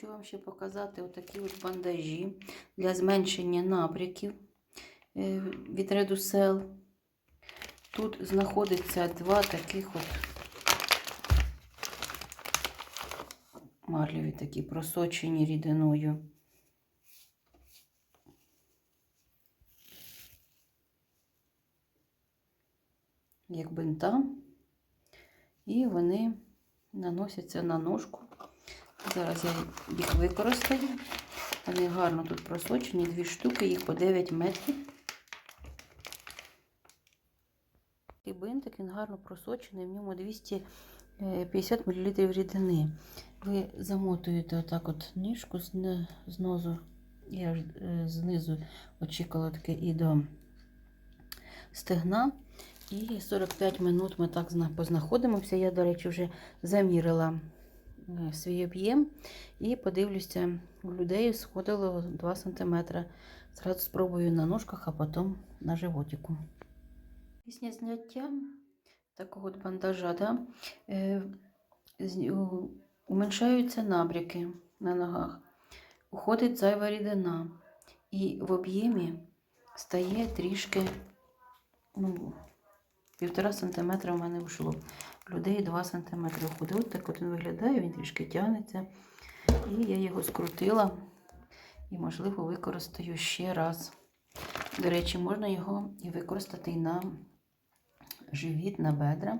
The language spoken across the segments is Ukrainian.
Хочу вам ще показати отакі от бандажі для зменшення набряків е, від редусел. Тут знаходиться два таких от марлеві такі просочені рідиною. Як бинта. І вони наносяться на ножку. Зараз я їх використаю. Вони гарно тут просочені, дві штуки, їх по 9 метрів. Цей бинтик він гарно просочений, в ньому 250 мл рідини. Ви замотуєте отак от ніжку знизу, я ж е, знизу очікувала таке і до стегна. І 45 минут ми так познаходимося. Я, до речі, вже замірила свій об'єм і подивлюся, у людей сходило 2 см. Зразу спробую на ножках, а потім на животику. Після зняття такого бандажа да, е, у- уменшаються набряки на ногах, уходить зайва рідина, і в об'ємі стає трішки ну, півтора сантиметра в мене вийшло. Людей 2 сантиметри уходить. От так от він виглядає, він трішки тягнеться. І я його скрутила і, можливо, використаю ще раз. До речі, можна його і використати на живіт, на бедра.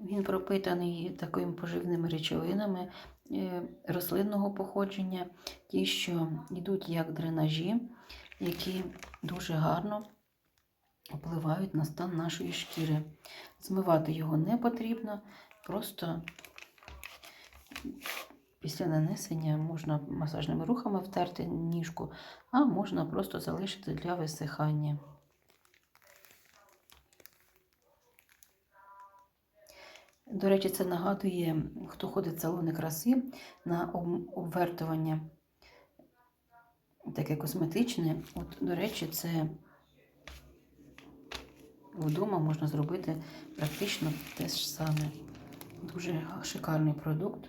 Він пропитаний такими поживними речовинами е, рослинного походження, ті, що йдуть як дренажі, які дуже гарно впливають на стан нашої шкіри. Змивати його не потрібно, просто після нанесення можна масажними рухами втерти ніжку, а можна просто залишити для висихання. До речі, це нагадує, хто ходить в салони краси на обвертування таке косметичне. От, до речі, це вдома можна зробити практично те ж саме. Дуже шикарний продукт.